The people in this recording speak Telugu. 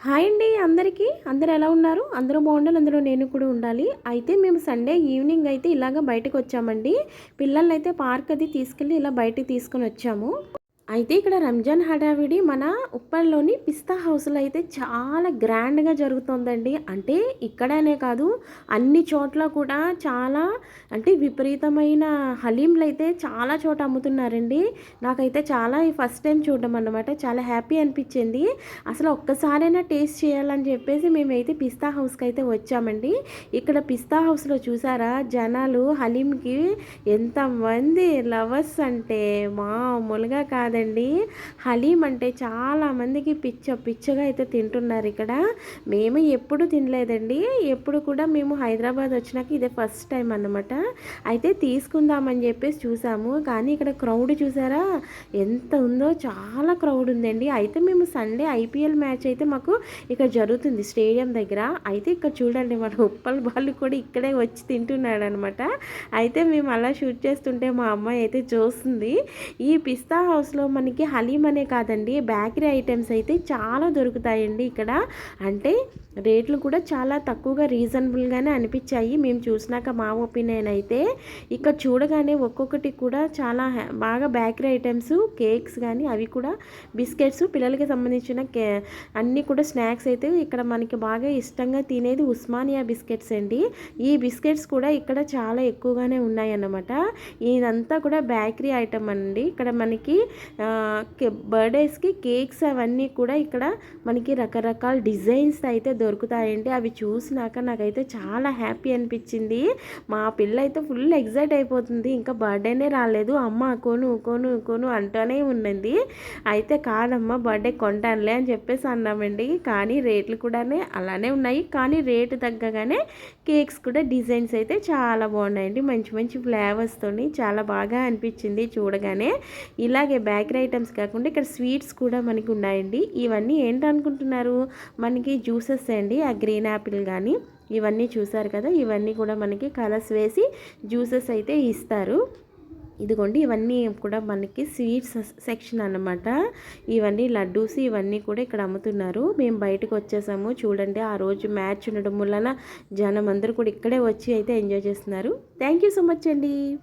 హాయ్ అండి అందరికీ. అందరు ఎలా ఉన్నారు? అందరూ బాగుండాలి అందులో నేను కూడా ఉండాలి. అయితే మేము సండే ఈవినింగ్ అయితే ఇలాగ బయటకు వచ్చామండి. పిల్లల్ని అయితే పార్క్ అది తీసుకెళ్ళి ఇలా బయటికి తీసుకొని వచ్చాము. అయితే ఇక్కడ రంజాన్ హడావిడి మన ఉప్పల్లోని పిస్తా హౌస్లో అయితే చాలా గ్రాండ్గా జరుగుతుందండి. అంటే ఇక్కడనే కాదు అన్ని చోట్ల కూడా చాలా అంటే విపరీతమైన హలీంలు అయితే చాలా చోట అమ్ముతున్నారండి. నాకైతే చాలా ఫస్ట్ టైం చూడడం అన్నమాట. చాలా హ్యాపీ అనిపించింది. అసలు ఒక్కసారైనా టేస్ట్ చేయాలని చెప్పేసి మేమైతే పిస్తా హౌస్కి అయితే వచ్చామండి. ఇక్కడ పిస్తా హౌస్లో చూసారా? జనాలు హలీంకి ఎంతమంది లవర్స్ అంటే మామూలుగా కాదు కదండి? హలీం అంటే చాలామందికి పిచ్చ పిచ్చగా అయితే తింటున్నారు ఇక్కడ. మేము ఎప్పుడు తినలేదండి. ఎప్పుడు కూడా మేము హైదరాబాద్ వచ్చినాక ఇదే ఫస్ట్ టైం అన్నమాట. అయితే తీసుకుందామని చెప్పేసి చూసాము. కానీ ఇక్కడ క్రౌడ్ చూసారా? ఎంత ఉందో చాలా క్రౌడ్ ఉందండి. అయితే మేము సండే ఐపీఎల్ మ్యాచ్ అయితే మాకు ఇక్కడ జరుగుతుంది స్టేడియం దగ్గర. అయితే ఇక్కడ చూడండి మన ఉప్పల్ బాలు కూడా ఇక్కడే వచ్చి తింటున్నాడు అనమాట అయితే మేము అలా షూట్ చేస్తుంటే మా అమ్మాయి అయితే చూస్తుంది. ఈ పిస్తా హౌస్లో మనకి హలీం అనే కాదండి బేకరీ ఐటమ్స్ అయితే చాలా దొరుకుతాయండి ఇక్కడ. అంటే రేట్లు కూడా చాలా తక్కువగా రీజనబుల్గానే అనిపించాయి. మేము చూసినాక మా ఒపీనియన్ అయితే ఇక్కడ చూడగానే ఒక్కొక్కటి కూడా చాలా బాగా బేకరీ ఐటమ్స్ కేక్స్ కానీ అవి కూడా బిస్కెట్స్ పిల్లలకి సంబంధించిన కే అన్నీ కూడా స్నాక్స్ అయితే ఇక్కడ మనకి బాగా ఇష్టంగా తినేది ఉస్మానియా బిస్కెట్స్ అండి. ఈ బిస్కెట్స్ కూడా ఇక్కడ చాలా ఎక్కువగానే ఉన్నాయన్నమాట. ఇదంతా కూడా బేకరీ ఐటమ్ అండి. ఇక్కడ మనకి బర్త్డేస్కి కేక్స్ అవన్నీ కూడా ఇక్కడ మనకి రకరకాల డిజైన్స్ అయితే దొరుకుతాయండి. అవి చూసినాక నాకైతే చాలా హ్యాపీ అనిపించింది. మా పిల్ల అయితే ఫుల్ ఎగ్జైట్ అయిపోతుంది. ఇంకా బర్త్డేనే రాలేదు. అమ్మ కోను కోను కోను అంటూనే ఉన్నది అయితే కాదమ్మా బర్త్డే కొంటానులే అని చెప్పేసి అన్నామండి. కానీ రేట్లు కూడానే అలానే ఉన్నాయి. కానీ రేటు తగ్గగానే కేక్స్ కూడా డిజైన్స్ అయితే చాలా బాగున్నాయండి. మంచి మంచి ఫ్లేవర్స్తో చాలా బాగా అనిపించింది చూడగానే. ఇలాగే బ్యాక్ బేకరీ ఐటమ్స్ కాకుండా ఇక్కడ స్వీట్స్ కూడా మనకి ఉన్నాయండి. ఇవన్నీ ఏంటనుకుంటున్నారు? మనకి జ్యూసెస్ అండి ఆ గ్రీన్ యాపిల్ కానీ ఇవన్నీ చూసారు కదా? ఇవన్నీ కూడా మనకి కలర్స్ వేసి జ్యూసెస్ అయితే ఇస్తారు. ఇదిగోండి ఇవన్నీ కూడా మనకి స్వీట్స్ సెక్షన్ అనమాట ఇవన్నీ లడ్డూస్ ఇవన్నీ కూడా ఇక్కడ అమ్ముతున్నారు. మేము బయటకు వచ్చేసాము. చూడండి ఆ రోజు మ్యాచ్ ఉండడం వలన జనం అందరూ కూడా ఇక్కడే వచ్చి అయితే ఎంజాయ్ చేస్తున్నారు. థ్యాంక్ సో మచ్ అండి.